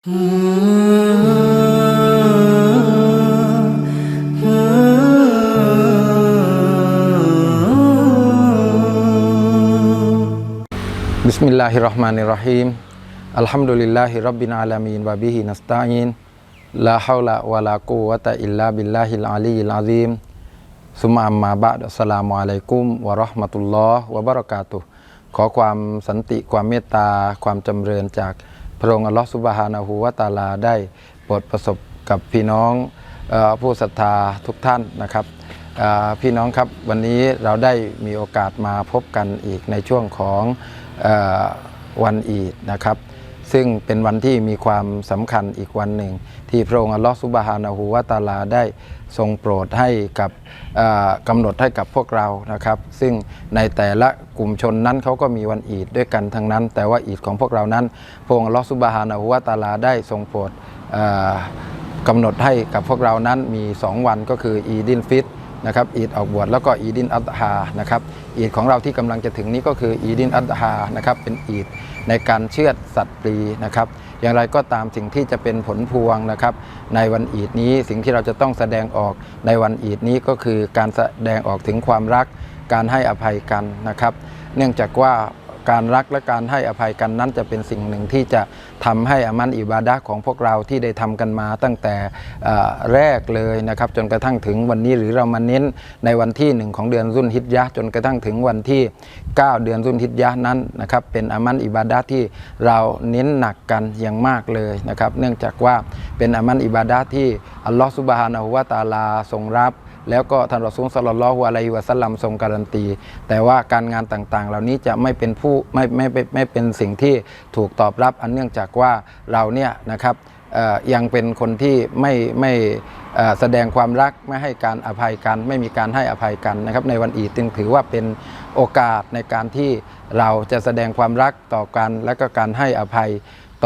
บิสมิลลาฮิรเราะห์มานิรเราะฮีม อัลฮัมดุลิลลาฮิรับบินอาลามีนวะบิฮินัสตะอีนลาฮาวละวะลากูวะตะอิลลาบิลลาฮิลอาลียิลอาซีมซุมมาอัมมาบะดอัสสลามุอะลัยกุมวะเราะห์มะตุลลอฮ์วะบะเราะกาตุฮ์ขอความสันติความเมตตาความจำเริญจาก พระองค์อัลลอฮฺสุบฮานาหูวะตาลาได้โปรดประสบกับพี่น้องผู้ศรัทธาทุกท่านนะครับพี่น้องครับวันนี้เราได้มีโอกาสมาพบกันอีกในช่วงของอวันอีดนะครับ ซึ่งเป็นวันที่มีความสำคัญอีกวันหนึ่ง ที่พระองค์อัลลอฮฺซุบฮานะฮูวะตาลาได้ทรงโปรดให้กับกำหนดให้กับพวกเรานะครับ ซึ่งในแต่ละกลุ่มชนนั้นเขาก็มีวันอีดด้วยกันทั้งนั้น แต่ว่าอีดของพวกเรานั้น พระองค์อัลลอฮฺซุบฮานะฮูวะตาลาได้ทรงโปรดกำหนดให้กับพวกเรานั้นมี 2 วันก็คืออีดินฟิต นะครับอีดออกบวชแล้วก็อีดินอัตฮานะครับอีดของเราที่กำลังจะถึงนี้ก็คืออีดินอัตฮานะครับเป็นอีดในการเชือดสัตว์ปลีนะครับอย่างไรก็ตามสิ่งที่จะเป็นผลพวงนะครับ ในวันอีดนี้สิ่งที่เราจะต้องแสดงออกในวันอีดนี้ก็คือการแสดงออกถึงความรัก การให้อภัยกันนะครับ เนื่องจากว่า การรักและการให้อภัยกันนั้นจะเป็นสิ่งหนึ่งที่จะทำให้อามันอิบาดะของพวกเราที่ได้ทำกันมาตั้งแต่แรกเลยนะครับจนกระทั่งถึงวันนี้หรือเรามาเน้นในวันที่หนึ่งของเดือนรุ่นฮิจยะห์จนกระทั่งถึงวันที่ 9 เดือนรุ่นฮิจยะห์นั้นนะครับเป็นอามันอิบาดะที่เราเน้นหนักกันอย่างมากเลยนะครับเนื่องจากว่าเป็นอามันอิบาดะที่อัลลอฮฺซุบฮานะฮูวะตาลาทรงรับ แล้วก็ท่านรอซูลสลลลอฮุอะลัยฮิวะสัลลัมทรงการันตี แต่ว่าการงานต่างๆ เหล่านี้จะไม่เป็นผู้ไม่ไม่ไม่ไม่เป็นสิ่งที่ถูกตอบรับอันเนื่องจากว่าเราเนี่ยนะครับยังเป็นคนที่ไม่ไม่แสดงความรักไม่ให้การอภัยกัน ไม่มีการให้อภัยกันนะครับในวันอีดจึงถือว่าเป็นโอกาสในการที่เราจะแสดงความรักต่อกันและก็การให้อภัย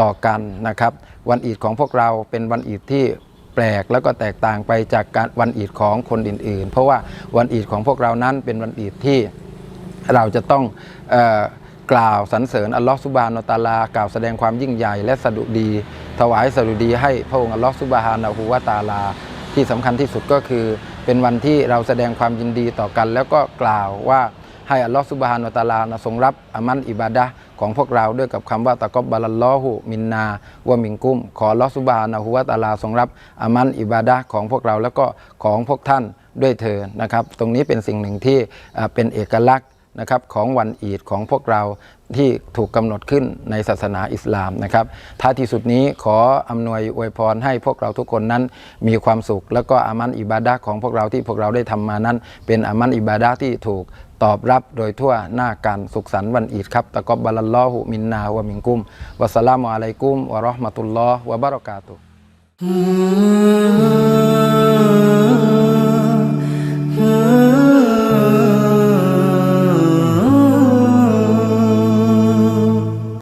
ต่อกันนะครับ วันอีดของพวกเราเป็นวันอีดที่ แปลกแล้วก็แตกต่างไปจากการวันอีดของคนอื่น ๆ เพราะว่าวันอีดของพวกเรานั้นเป็นวันอีดที่เราจะต้องออกล่าวสรรเสริญอัลลอฮฺสุบฮานาตะอาลากล่าวแสดงความยิ่งใหญ่และสะดุดี ถวายสะดุดีให้พระองค์อัลลอฮฺสุบฮานะฮูวะตาลา ที่สำคัญที่สุดก็คือ เป็นวันที่เราแสดงความยินดีต่อกัน แล้วก็กล่าวว่าให้อัลลอฮฺสุบฮานาตะอาลานะทรงรับอามันอิบาดะห์ ของพวกเราด้วยกับคำว่าตะกอบบาลลลอฮุมินนาวะมิงกุ้ม ขอลอสุบานะฮูวตะอาลาทรงรับอามันอิบาดะห์ของพวกเราแล้วก็ของพวกท่านด้วยเถิดนะครับ ตรงนี้เป็นสิ่งหนึ่งที่เป็นเอกลักษณ์นะครับของวันอีดของพวกเราที่ถูกกำหนดขึ้นในศาสนาอิสลามนะครับท้ายที่สุดนี้ขออำนวยอวยพรให้พวกเราทุกคนนั้นมีความสุข แล้วก็อามันอิบาดะห์ของพวกเราที่พวกเราได้ทำมานั้น เป็นอามันอิบาดะห์ที่ถูก ตอบรับโดยทั่วหน้าการสุขสันต์วันอีดครับตะกอบบาลัลลอฮุมินนาวะมิงกุมวัสสลามุอะลัยกุมวะราะห์มะตุลลอฮ์วะบะเราะกาตุฮ์